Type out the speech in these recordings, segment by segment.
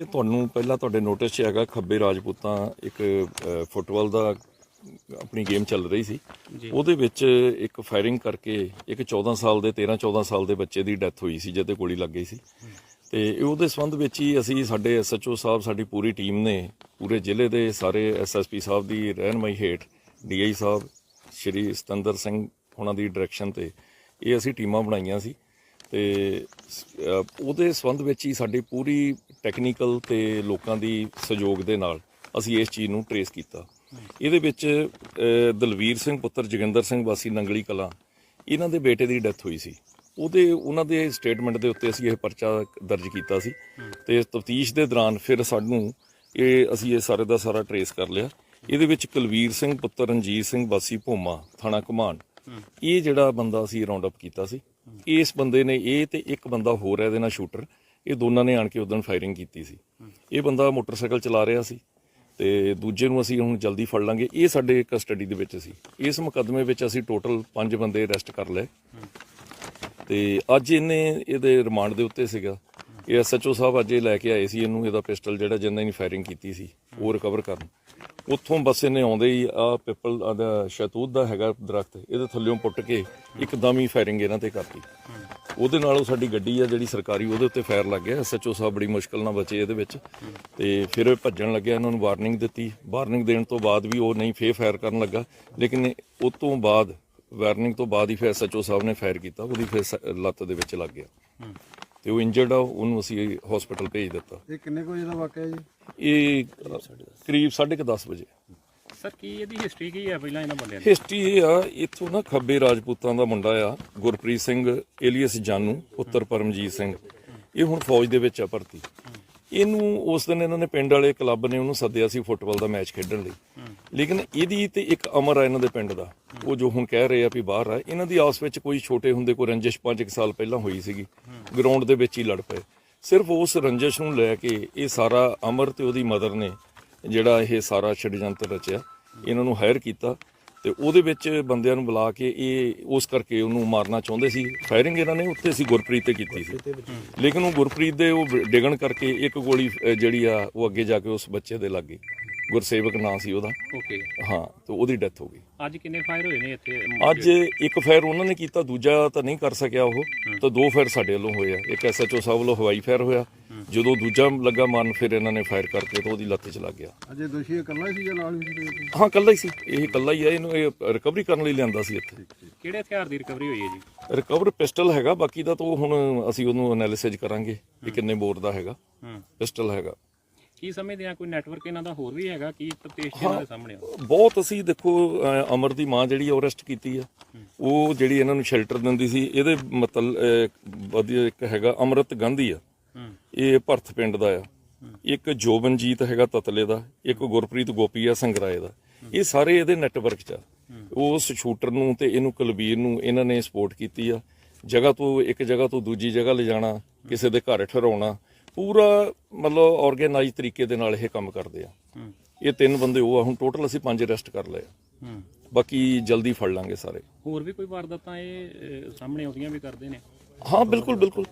ਇਹ ਤੁਹਾਨੂੰ ਪਹਿਲਾਂ ਤੁਹਾਡੇ ਨੋਟਿਸ 'ਚ ਹੈਗਾ ਖੱਬੇ ਰਾਜਪੂਤਾਂ ਇੱਕ ਫੁੱਟਬਾਲ ਦਾ ਆਪਣੀ ਗੇਮ ਚੱਲ ਰਹੀ ਸੀ। ਉਹਦੇ ਵਿੱਚ ਇੱਕ ਫਾਇਰਿੰਗ ਕਰਕੇ ਇੱਕ 14 ਸਾਲ ਦੇ 13 14 ਸਾਲ ਦੇ ਬੱਚੇ ਦੀ ਡੈਥ ਹੋਈ ਸੀ ਜਿਹਦੇ ਗੋਲੀ ਲੱਗ ਗਈ ਸੀ। ਤੇ ਉਹਦੇ ਸੰਬੰਧ ਵਿੱਚ ਹੀ ਅਸੀਂ ਸਾਡੇ ਐਸਐਚਓ ਸਾਹਿਬ ਸਾਡੀ ਪੂਰੀ ਟੀਮ ਨੇ ਪੂਰੇ ਜ਼ਿਲ੍ਹੇ ਦੇ ਸਾਰੇ ਐਸਐਸਪੀ ਸਾਹਿਬ ਦੀ ਰਹਿਨਮਾਈ ਹੇਠ ਡੀਆਈ ਸਾਹਿਬ ਸ਼੍ਰੀ ਸਤੰਦਰ ਸਿੰਘ ਉਹਨਾਂ ਦੀ ਡਾਇਰੈਕਸ਼ਨ ਤੇ ਇਹ ਅਸੀਂ ਟੀਮਾਂ ਬਣਾਈਆਂ ਸੀ। ਤੇ ਉਹਦੇ ਸੰਬੰਧ ਵਿੱਚ ਹੀ ਸਾਡੀ ਪੂਰੀ ਟੈਕਨੀਕਲ ਤੇ ਲੋਕਾਂ ਦੀ ਸਹਿਯੋਗ ਦੇ ਨਾਲ ਅਸੀਂ ਇਸ ਚੀਜ਼ ਨੂੰ ਟਰੇਸ ਕੀਤਾ। ਇਹਦੇ ਵਿੱਚ ਦਲਵੀਰ ਸਿੰਘ ਪੁੱਤਰ, ਜੋਗਿੰਦਰ ਸਿੰਘ ਵਾਸੀ ਨੰਗਲੀ ਕਲਾਂ, ਇਹਨਾਂ ਦੇ ਬੇਟੇ ਦੀ ਡੈਥ ਹੋਈ ਸੀ। ਉਹਦੇ, ਉਹਨਾਂ ਦੇ ਸਟੇਟਮੈਂਟ ਦੇ ਉੱਤੇ ਅਸੀਂ ਇਹ ਪਰਚਾ ਦਰਜ ਕੀਤਾ ਸੀ ਤੇ ਤਫਤੀਸ਼ ਦੇ ਦੌਰਾਨ ਫਿਰ ਸਾਨੂੰ ਇਹ ਅਸੀਂ ਇਹ ਸਾਰੇ ਦਾ ਸਾਰਾ ਟਰੇਸ ਕਰ ਲਿਆ। ਇਹਦੇ ਵਿੱਚ ਕੁਲਵੀਰ ਸਿੰਘ ਪੁੱਤਰ, ਰਣਜੀਤ ਸਿੰਘ ਵਾਸੀ ਭੋਮਾ, ਥਾਣਾ ਕਮਾਂਡ ਇਹ ਜਿਹੜਾ ਬੰਦਾ ਅਸੀਂ ਰਾਉਂਡ ਅਪ ਕੀਤਾ ਸੀ। ਇਸ ਬੰਦੇ ਨੇ ਇਹ ਤੇ ਇੱਕ ਬੰਦਾ ਹੋਰ ਹੈ, ਇਹਦੇ ਨਾਲ ਸ਼ੂਟਰ, ਇਹ ਦੋਨਾਂ ਨੇ ਆਣ ਕੇ ਉਦੋਂ ਫਾਇਰਿੰਗ ਕੀਤੀ ਸੀ। ਇਹ ਬੰਦਾ ਮੋਟਰਸਾਈਕਲ ਚਲਾ ਰਿਹਾ ਸੀ ਤੇ ਦੂਜੇ ਨੂੰ ਅਸੀਂ ਹੁਣ ਜਲਦੀ ਫੜ ਲਾਂਗੇ। ਇਹ ਸਾਡੇ ਕਸਟਡੀ ਦੇ ਵਿੱਚ ਸੀ। ਇਸ ਮੁਕੱਦਮੇ ਵਿੱਚ ਅਸੀਂ ਟੋਟਲ 5 ਬੰਦੇ ਅਰੈਸਟ ਕਰ ਲਏ। ਤੇ ਅੱਜ ਇਹਨੇ, ਇਹਦੇ ਰਿਮਾਂਡ ਦੇ ਉੱਤੇ ਸੀਗਾ। ਇਹ ਐਸਐਚਓ ਸਾਹਿਬ ਅੱਜ ਇਹ ਲੈ ਕੇ ਆਏ ਸੀ, ਇਹਨੂੰ ਇਹਦਾ ਪਿਸਟਲ ਜਿਹੜਾ ਜਿੰਨਾ ਇਹਨੇ ਫਾਇਰਿੰਗ ਕੀਤੀ ਸੀ, ਉਹ ਰਿਕਵਰ ਕਰਨ। ਉੱਥੋਂ ਬਸ ਇਹਨੇ ਆਉਂਦੇ ਹੀ ਆ ਪਿੱਪਲ ਦਾ ਸ਼ਤੂਤ ਦਾ ਹੈਗਾ ਦਰਖਤ, ਇਹਦੇ ਥੱਲੇੋਂ ਪੁੱਟ ਕੇ ਇੱਕਦਮ ਹੀ ਫਾਇਰਿੰਗ ਇਹਨਾਂ ਤੇ ਕਰਤੀ। ਉਹਦੇ ਨਾਲ ਉਹ ਸਾਡੀ ਗੱਡੀ ਆ ਜਿਹੜੀ ਸਰਕਾਰੀ, ਉਹਦੇ ਉੱਤੇ ਫਾਇਰ ਲੱਗ ਗਿਆ। ਐਸਐਚਓ ਸਾਹਿਬ ਬੜੀ ਮੁਸ਼ਕਲ ਨਾਲ ਬਚੇ ਇਹਦੇ ਵਿੱਚ। ਤੇ ਫਿਰ ਇਹ ਭੱਜਣ ਲੱਗਿਆ, ਇਹਨਾਂ ਨੂੰ ਵਾਰਨਿੰਗ ਦਿੱਤੀ। ਵਾਰਨਿੰਗ ਦੇਣ ਤੋਂ ਬਾਅਦ ਵੀ ਉਹ ਨਹੀਂ, ਫੇਰ ਫਾਇਰ ਕਰਨ ਲੱਗਾ। ਲੇਕਿਨ ਉਸ ਤੋਂ ਬਾਅਦ ਵਾਰਨਿੰਗ ਤੋਂ ਬਾਅਦ ਹੀ ਫਿਰ ਐਸਐਚਓ ਸਾਹਿਬ ਨੇ ਫਾਇਰ ਕੀਤਾ, ਉਹਦੀ ਫਿਰ ਲੱਤ ਦੇ ਵਿੱਚ ਲੱਗ ਗਿਆ। ਤੇ ਉਹ ਇੰਜਰਡ ਆ ਉਹਨੂੰ ਅਸੀਂ ਹਸਪੀਟਲ ਭੇਜ ਦਿੱਤਾ। ਇਹ ਕਿੰਨੇ ਕੁ ਵਜੇ ਦਾ ਵਾਕਿਆ ਜੀ? ਇਹ ਕਰੀਬ 10:30 ਵਜੇ। ਸਰ ਕੀ ਇਹਦੀ ਹਿਸਟਰੀ ਕੀ ਹੈ ਪਹਿਲਾਂ ਇਹਨਾਂ ਬੰਦਿਆਂ ਦੀ? ਹਿਸਟਰੀ ਇਹ ਆ ਇੱਥੋਂ ਨਾ ਖੱਬੇ ਰਾਜਪੂਤਾਂ ਦਾ ਮੁੰਡਾ ਆ ਗੁਰਪ੍ਰੀਤ ਸਿੰਘ ਏਲੀਅਸ ਜਾਨੂ ਪੁੱਤਰ ਪਰਮਜੀਤ ਸਿੰਘ। ਇਹ ਹੁਣ ਫੌਜ ਦੇ ਵਿੱਚ ਆ ਭਰਤੀ। ਇਹਨੂੰ ਉਸ ਦਿਨ ਇਹਨਾਂ ਨੇ ਪਿੰਡ ਵਾਲੇ ਕਲੱਬ ਨੇ ਉਹਨੂੰ ਸੱਦਿਆ ਸੀ ਫੁੱਟਬਾਲ ਦਾ ਮੈਚ ਖੇਡਣ ਲਈ। ਲੇਕਿਨ ਇਹਦੀ ਤੇ ਇੱਕ ਅਮਰ ਆ ਇਹਨਾਂ ਦੇ ਪਿੰਡ ਦਾ। ਉਹ ਜੋ ਹੁਣ ਕਹਿ ਰਹੇ ਆ ਵੀ ਬਾਹਰ ਆ, ਇਹਨਾਂ ਦੀ ਆਸ ਵਿੱਚ ਕੋਈ ਛੋਟੇ ਹੁੰਦੇ, ਕੋਈ ਰੰਜਿਸ਼ 5 ਸਾਲ ਪਹਿਲਾਂ ਹੋਈ ਸੀਗੀ। ਗਰਾਊਂਡ ਦੇ ਵਿੱਚ ਹੀ ਲੜ ਪਏ। ਸਿਰਫ ਉਸ ਰੰਜਿਸ਼ ਨੂੰ ਲੈ ਕੇ ਇਹ ਸਾਰਾ ਅਮਰ ਤੇ ਉਹਦੀ ਮਦਰ ਨੇ ਜਿਹੜਾ ਇਹ ਸਾਰਾ ਛੜਯੰਤਰ ਰਚਿਆ, ਇਹਨਾਂ ਨੂੰ ਹਾਇਰ ਕੀਤਾ ਤੇ ਉਹਦੇ ਵਿੱਚ ਬੰਦਿਆਂ ਨੂੰ ਬੁਲਾ ਕੇ ਇਹ ਉਸ ਕਰਕੇ ਉਹਨੂੰ ਮਾਰਨਾ ਚਾਹੁੰਦੇ ਸੀ। ਫਾਇਰਿੰਗ ਇਹਨਾਂ ਨੇ ਉੱਥੇ ਸੀ, ਗੁਰਪ੍ਰੀਤ ਤੇ ਕੀਤੀ ਸੀ। ਲੇਕਿਨ ਉਹ ਗੁਰਪ੍ਰੀਤ ਦੇ ਉਹ ਡਿਗਣ ਕਰਕੇ ਇੱਕ ਗੋਲੀ ਜਿਹੜੀ ਆ, ਉਹ ਅੱਗੇ ਜਾ ਕੇ ਉਸ ਬੱਚੇ ਦੇ ਲੱਗ ਗਈ। ਗੁਰਸੇਵਕ ਨਾਂ ਸੀ ਉਹਦਾ। ਓਕੇ ਹਾਂ ਤੇ ਉਹਦੀ ਡੈਥ ਹੋ ਗਈ। ਅੱਜ ਕਿੰਨੇ ਫਾਇਰ ਹੋਏ ਨੇ ਇੱਥੇ? ਅੱਜ ਇੱਕ ਫਾਇਰ ਉਹਨਾਂ ਨੇ ਕੀਤਾ ਦੂਜਾ ਤਾਂ ਨਹੀਂ ਕਰ ਸਕਿਆ ਉਹ। ਤਾਂ ਦੋ ਫਾਇਰ ਸਾਡੇ ਵੱਲੋਂ ਹੋਏ ਆ। ਇੱਕ ਐਸਐਚਓ ਸਾਹਿਬ ਵੱਲੋਂ ਹਵਾਈ ਫਾਇਰ ਹੋਇਆ। ਜਦੋਂ ਦੂਜਾ ਲੱਗਾ ਮਾਰਨ ਫਿਰ ਇਹਨਾਂ ਨੇ ਫਾਇਰ ਕਰਕੇ ਤੇ ਉਹਦੀ ਲੱਤ 'ਚ ਲੱਗ ਗਿਆ। ਅਜੇ ਦੋਸ਼ੀ ਇਕੱਲਾ ਹੀ ਸੀ ਜਾਂ ਨਾਲ ਵੀ ਸੀ ਹਾਂ ਕੱਲਾ ਹੀ ਸੀ। ਇਹ ਕੱਲਾ ਹੀ ਆ ਇਹਨੂੰ ਇਹ ਰਿਕਵਰੀ ਕਰਨ ਲਈ ਲਿਆਂਦਾ ਸੀ ਇੱਥੇ। ਕਿਹੜੇ ਹਥਿਆਰ ਦੀ ਰਿਕਵਰੀ ਹੋਈ ਹੈ ਜੀ? ਰਿਕਵਰ ਪਿਸਟਲ ਹੈਗਾ ਬਾਕੀ ਦਾ ਤਾਂ ਉਹ ਹੁਣ ਅਸੀਂ ਉਹਨੂੰ ਐਨਾਲਿਸਿਸ ਕਰਾਂਗੇ ਕਿ ਕਿੰਨੇ ਬੋਰ ਦਾ ਹੈਗਾ। ਹੂੰ। ਪਿਸਟਲ ਹੈਗਾ। ਕੀ ਸਮਝਦੇ ਆ? ਕੋਈ ਨੈਟਵਰਕ ਇਹਨਾਂ ਦਾ ਹੋਰ ਵੀ ਹੈਗਾ ਕੀ ਤਫਤੀਸ਼ ਇਹਨਾਂ ਦੇ ਸਾਹਮਣੇ ਆ? ਬਹੁਤ ਅਸੀਂ ਦੇਖੋ ਅਮਰ ਦੀ ਮਾਂ ਜਿਹੜੀ ਅਰੈਸਟ ਕੀਤੀ ਆ। ਉਹ ਜਿਹੜੀ ਇਹਨਾਂ ਨੂੰ ਸ਼ੈਲਟਰ ਦਿੰਦੀ ਸੀ ਇਹਦੇ ਮਤਲਬ ਅਹ, ਵਧੀਆ ਇੱਕ ਹੈਗਾ ਅਮਰਤ ਗਾਂਧੀ ਆ। ਹੂੰ। ਇਹ ਭਰਥ ਪਿੰਡ ਦਾ ਆ। ਇੱਕ ਜੋਬਨਜੀਤ ਹੈਗਾ ਤਤਲੇ ਦਾ ਇੱਕ ਗੁਰਪ੍ਰੀਤ ਗੋਪੀ ਆ ਸੰਗਰਾਏ ਦਾ। ਇਹ ਸਾਰੇ ਇਹਦੇ ਨੈਟਵਰਕ 'ਚ ਆ। ਉਸ ਸ਼ੂਟਰ ਨੂੰ ਤੇ ਇਹਨੂੰ ਕੁਲਬੀਰ ਨੂੰ ਇਹਨਾਂ ਨੇ ਸਪੋਰਟ ਕੀਤੀ ਆ। ਜਗ੍ਹਾ ਤੋਂ ਇੱਕ ਜਗ੍ਹਾ ਤੋਂ ਦੂਜੀ ਜਗ੍ਹਾ ਲਿਜਾਣਾ ਕਿਸੇ ਦੇ ਘਰ ਠਹਿਰਾਉਣਾ ਪੂਰਾ ਮਤਲਬ ਆਰਗੇਨਾਈਜ਼ ਤਰੀਕੇ ਦੇ ਨਾਲ ਇਹ ਕੰਮ ਕਰਦੇ ਆ। ਇਹ ਤਿੰਨ ਬੰਦੇ ਉਹ ਆ ਹੁਣ ਟੋਟਲ ਅਸੀਂ ਪੰਜ ਅਰੈਸਟ ਕਰ ਲਏ। ਹੂੰ। ਬਾਕੀ ਜਲਦੀ ਫੜ ਲਾਂਗੇ ਸਾਰੇ। ਹੋਰ ਵੀ ਕੋਈ ਵਾਰਦਾਤਾਂ ਇਹ ਅਹ, ਸਾਹਮਣੇ ਆਉਂਦੀਆਂ ਵੀ ਕਰਦੇ ਨੇ? ਹਾਂ ਬਿਲਕੁਲ ਬਿਲਕੁਲ।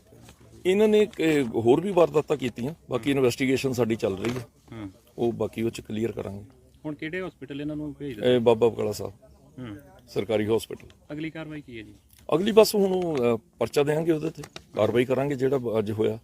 ਇਹਨਾਂ ਨੇ ਹੋਰ ਵੀ ਵਾਰਦਾਤਾਂ ਕੀਤੀਆਂ ਬਾਕੀ ਇਨਵੈਸਟੀਗੇਸ਼ਨ ਸਾਡੀ ਚੱਲ ਰਹੀ ਹੈ। ਹੂੰ। ਉਹ ਬਾਕੀ ਉਹ ਚ ਕਲੀਅਰ ਕਰਾਂਗੇ। ਹੁਣ ਕਿਹੜੇ ਹਸਪੀਟਲ ਇਹਨਾਂ ਨੂੰ ਭੇਜ ਦਿੱਤਾ? ਇਹ ਬਾਬਾ ਬਕਾਲਾ ਸਾਹਿਬ। ਹੂੰ। ਸਰਕਾਰੀ ਹਸਪੀਟਲ ਅਗਲੀ ਕਾਰਵਾਈ ਕੀ ਹੈ ਜੀ? ਅਗਲੀ ਬਸ ਹੁਣ ਉਹ, ਪਰਚਾ ਦੇਵਾਂਗੇ ਉਹਦੇ ਤੇ। ਕਾਰਵਾਈ ਕਰਾਂਗੇ ਜਿਹੜਾ ਅੱਜ ਹੋਇਆ।